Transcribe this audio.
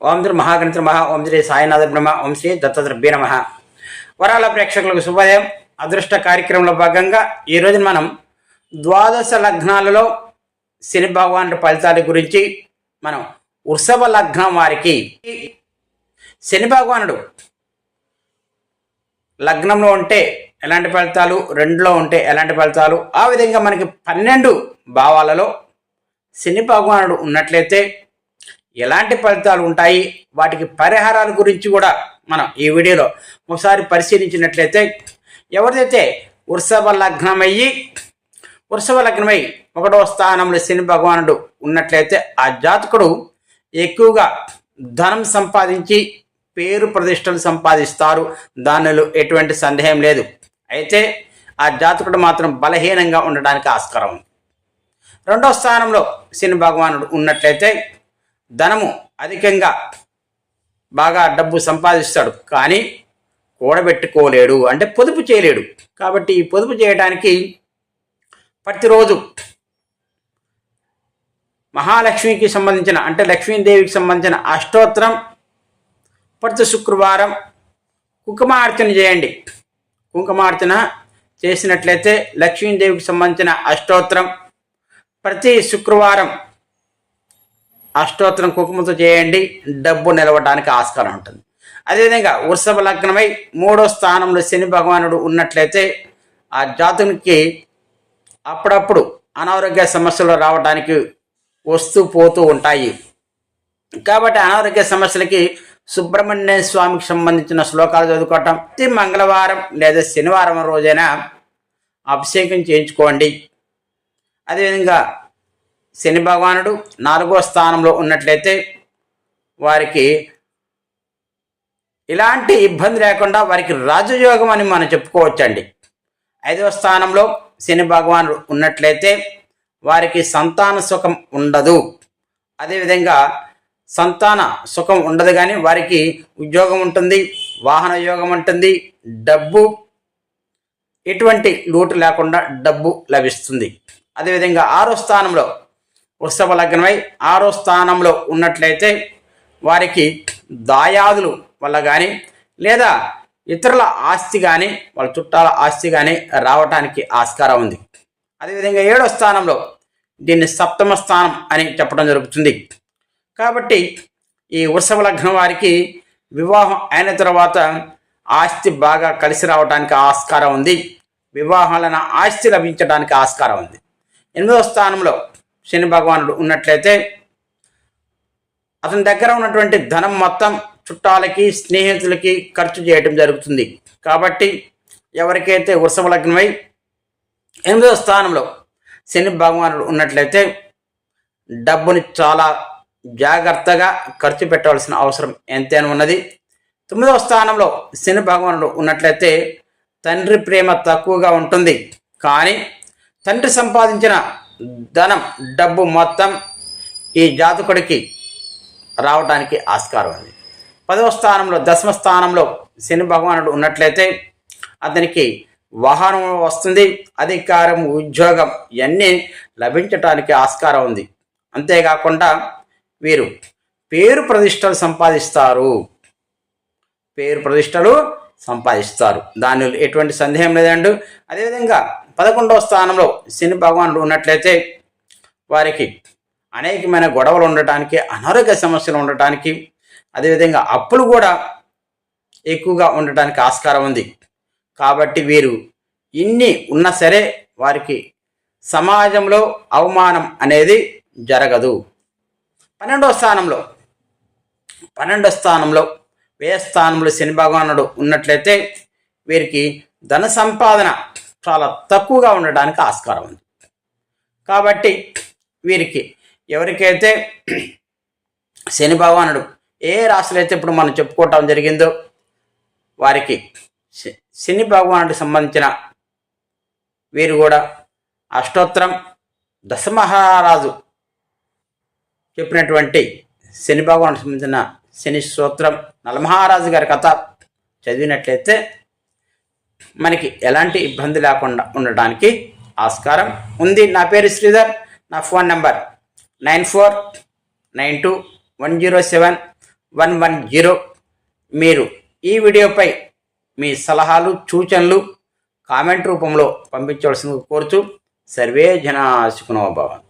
ఓం శ్రీ మహాగణిత మహా ఓం శ్రీ సాయినాథ బ్రహ్మ ఓం శ్రీ దత్తద్రభ్య నమ. వరాల ప్రేక్షకులకు శుభోదయం. అదృష్ట కార్యక్రమంలో భాగంగా ఈరోజు మనం ద్వాదశ లగ్నాలలో శని భగవానుడి ఫలితాల గురించి మనం వృషభ లగ్నం వారికి శని భగవానుడు లగ్నంలో ఉంటే ఎలాంటి ఫలితాలు రెండులో ఉంటే ఎలాంటి ఫలితాలు ఆ విధంగా మనకి పన్నెండు భావాలలో శని భగవానుడు ఉన్నట్లయితే ఎలాంటి ఫలితాలు ఉంటాయి? వాటికి పరిహారాల గురించి కూడా మనం ఈ వీడియోలో ఒకసారి పరిశీలించినట్లయితే ఎవరిదైతే వృషభ లగ్నమయ్యి వృషభ లగ్నమై ఒకటో స్థానంలో శని భగవానుడు ఉన్నట్లయితే ఆ జాతకుడు ఎక్కువగా ధనం సంపాదించి పేరు ప్రతిష్టలు సంపాదిస్తారు. దానిలో ఎటువంటి సందేహం లేదు. అయితే ఆ జాతకుడు మాత్రం బలహీనంగా ఉండడానికి ఆస్కారం ఉంది. రెండో స్థానంలో శని భగవానుడు ఉన్నట్లయితే ధనము అధికంగా బాగా డబ్బు సంపాదిస్తాడు. కానీ కూడబెట్టుకోలేడు. అంటే పొదుపు చేయలేడు. కాబట్టి ఈ పొదుపు చేయడానికి ప్రతిరోజు మహాలక్ష్మికి సంబంధించిన అంటే లక్ష్మీదేవికి సంబంధించిన అష్టోత్తరం ప్రతి శుక్రవారం కుంకుమార్చన చేయండి. కుంకుమార్చన చేసినట్లయితే లక్ష్మీదేవికి సంబంధించిన అష్టోత్తరం ప్రతి శుక్రవారం అష్టోత్తరం కుంకుమతో చేయండి డబ్బు నిలవడానికి ఆస్కారం ఉంటుంది. అదేవిధంగా వృషభ లగ్నమై మూడో స్థానంలో శని భగవానుడు ఉన్నట్లయితే ఆ జాతునికి అప్పుడప్పుడు అనారోగ్య సమస్యలు రావడానికి వస్తూ పోతూ ఉంటాయి. కాబట్టి అనారోగ్య సమస్యలకి సుబ్రహ్మణ్య స్వామికి సంబంధించిన శ్లోకాలు చదువుకోవటం ప్రతి మంగళవారం లేదా శనివారం రోజైనా అభిషేకం చేయించుకోండి. అదేవిధంగా శని భగవానుడు నాలుగో స్థానంలో ఉన్నట్లయితే వారికి ఇలాంటి ఇబ్బంది లేకుండా వారికి రాజయోగం అని మనం చెప్పుకోవచ్చండి. ఐదవ స్థానంలో శని భగవానుడు ఉన్నట్లయితే వారికి సంతాన సుఖం ఉండదు. అదేవిధంగా సంతాన సుఖం ఉండదు కానీ వారికి ఉద్యోగం ఉంటుంది వాహన యోగం ఉంటుంది డబ్బు ఎటువంటి లోటు లేకుండా డబ్బు లభిస్తుంది. అదేవిధంగా ఆరో స్థానంలో వృషభ లగ్నమై ఆరో స్థానంలో ఉన్నట్లయితే వారికి దాయాదులు వల్ల కానీ లేదా ఇతరుల ఆస్తి కానీ వాళ్ళ చుట్టాల ఆస్తి కానీ రావటానికి ఆస్కారం ఉంది. అదేవిధంగా ఏడో స్థానంలో దీన్ని సప్తమ స్థానం అని చెప్పడం జరుగుతుంది. కాబట్టి ఈ వృషభ లగ్నం వారికి వివాహం అయిన తర్వాత ఆస్తి బాగా కలిసి రావడానికి ఆస్కారం ఉంది. వివాహాలన ఆస్తి లభించడానికి ఆస్కారం ఉంది. ఎనిమిదవ స్థానంలో శని భగవానుడు ఉన్నట్లయితే అతని దగ్గర ఉన్నటువంటి ధనం మొత్తం చుట్టాలకి స్నేహితులకి ఖర్చు చేయటం జరుగుతుంది. కాబట్టి ఎవరికైతే వృషభ లగ్నమై ఎనిమిదవ స్థానంలో శని భగవానుడు ఉన్నట్లయితే డబ్బుని చాలా జాగ్రత్తగా ఖర్చు పెట్టవలసిన అవసరం ఎంతైనా ఉన్నది. తొమ్మిదవ స్థానంలో శని భగవానుడు ఉన్నట్లయితే తండ్రి ప్రేమ తక్కువగా ఉంటుంది. కానీ తండ్రి సంపాదించిన ధనం డబ్బు మొత్తం ఈ జాతకుడికి రావడానికి ఆస్కారం ఉంది పదవ స్థానంలో దశమ స్థానంలో శని భగవానుడు ఉన్నట్లయితే అతనికి వాహనం వస్తుంది అధికారం ఉద్యోగం ఇవన్నీ లభించటానికి ఆస్కారం ఉంది. అంతేకాకుండా వీరు పేరు ప్రతిష్టలు సంపాదిస్తారు. పేరు ప్రతిష్టలు సంపాదిస్తారు. దానిలో ఎటువంటి సందేహం లేదండి. అదేవిధంగా పదకొండవ స్థానంలో శని భగవానుడు ఉన్నట్లయితే వారికి అనేకమైన గొడవలు ఉండటానికి అనారోగ్య సమస్యలు ఉండటానికి అదేవిధంగా అప్పులు కూడా ఎక్కువగా ఉండటానికి ఆస్కారం ఉంది. కాబట్టి వీరు ఇన్ని ఉన్నా సరే వారికి సమాజంలో అవమానం అనేది జరగదు. పన్నెండవ స్థానంలో పన్నెండవ స్థానంలో వ్యయ స్థానంలో శని భగవానుడు ఉన్నట్లయితే వీరికి ధన సంపాదన చాలా తక్కువగా ఉండడానికి ఆస్కారం ఉంది. కాబట్టి వీరికి ఎవరికైతే శని భగవానుడు ఏ రాశులు అయితే ఇప్పుడు మనం చెప్పుకోవటం జరిగిందో వారికి శ- శని భగవానుడికి సంబంధించిన వీరు కూడా అష్టోత్తరం దశమహారాజు చెప్పినటువంటి శని భగవానుడికి సంబంధించిన శని స్తోత్రం నలమహారాజు గారి కథ చదివినట్లయితే మనకి ఎలాంటి ఇబ్బంది లేకుండా ఉండడానికి ఆస్కారం ఉంది. నా పేరు శ్రీధర్. నా phone number nine four nine two one zero seven one one zero. మీరు ఈ వీడియోపై మీ సలహాలు సూచనలు కామెంట్ రూపంలో పంపించవలసింది కోరుచు సర్వే జనా భవన్